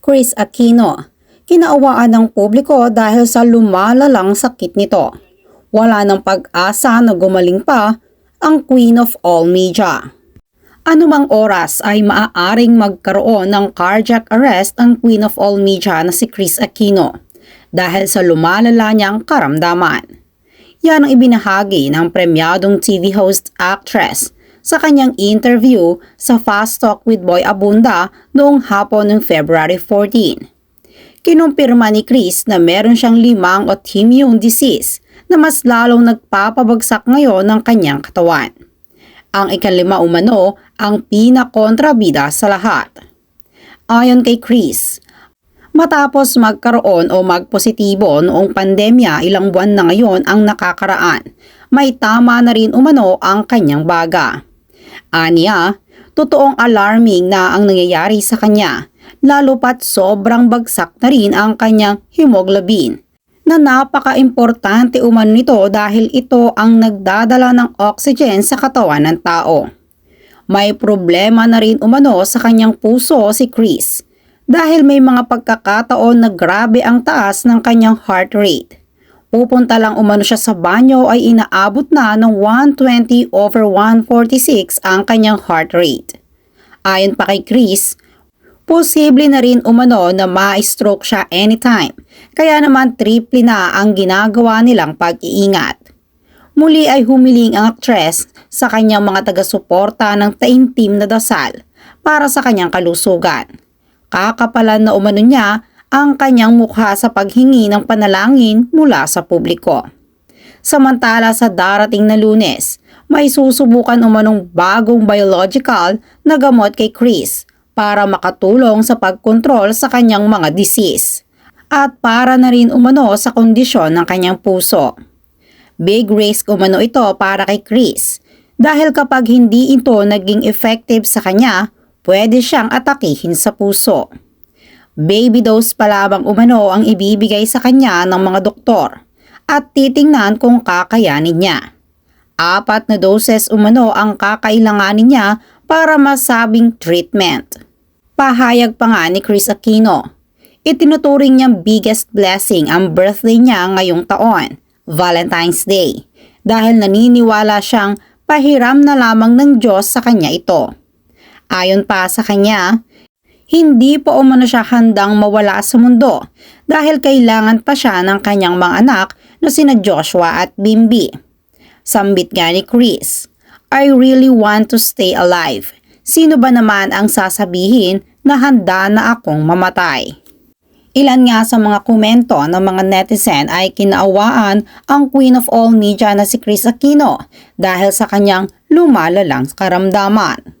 Chris Aquino. Kinaawaan ng publiko dahil sa lumalalang sakit nito. Wala ng pag-asa na gumaling pa ang Queen of All Media. Anumang oras ay maaaring magkaroon ng cardiac arrest ang Queen of All Media na si Chris Aquino dahil sa lumalala niyang karamdaman. Yan ang ibinahagi ng premyadong TV host actress sa kanyang interview sa Fast Talk with Boy Abunda noong hapon ng February 14. Kinumpirma ni Chris na meron siyang limang autoimmune disease na mas lalong nagpapabagsak ngayon ng kanyang katawan. Ang ikalima umano ang pinakontrabida sa lahat. Ayon kay Chris, Matapos magkaroon o magpositibo noong pandemya ilang buwan na ngayon ang nakakaraan, may tama na rin umano ang kanyang baga. Aniya, totoong alarming na ang nangyayari sa kanya, lalo pat sobrang bagsak na rin ang kanyang hemoglobin na napaka-importante umano nito dahil ito ang nagdadala ng oxygen sa katawan ng tao. May problema na rin umano sa kanyang puso si Chris dahil may mga pagkakataon na grabe ang taas ng kanyang heart rate. Pupunta lang umano siya sa banyo ay inaabot na ng 120 over 146 ang kanyang heart rate. Ayon pa kay Chris, posible na rin umano na ma-stroke siya anytime, kaya naman triple na ang ginagawa nilang pag-iingat. Muli ay humiling ang actress sa kanyang mga taga-suporta ng taimtim na dasal para sa kanyang kalusugan kakapalan na umano niya ang kanyang mukha sa paghingi ng panalangin mula sa publiko. Samantala sa darating na lunes, may susubukan umanong bagong biological na gamot kay Chris para makatulong sa pagkontrol sa kanyang mga disease at para na rin umano sa kondisyon ng kanyang puso. Big risk umano ito para kay Chris dahil kapag hindi ito naging effective sa kanya, pwede siyang atakihin sa puso. Baby dose pa lamang umano ang ibibigay sa kanya ng mga doktor at titingnan kung kakayanin niya. Apat na doses umano ang kakailanganin niya para masabing treatment. Pahayag pa nga ni Chris Aquino. Itinuturing niyang biggest blessing ang birthday niya ngayong taon, Valentine's Day, dahil naniniwala siyang pahiram na lamang ng Diyos sa kanya ito. Ayon pa sa kanya, hindi pa umano siya handang mawala sa mundo dahil kailangan pa siya ng kanyang mga anak na sina Joshua at Bimbi. Sambit nga ni Chris, I really want to stay alive. Sino ba naman ang sasabihin na handa na akong mamatay? Ilan nga sa mga komento ng mga netizen ay kinaawaan ang Queen of All Media na si Chris Aquino dahil sa kanyang lumalalang karamdaman.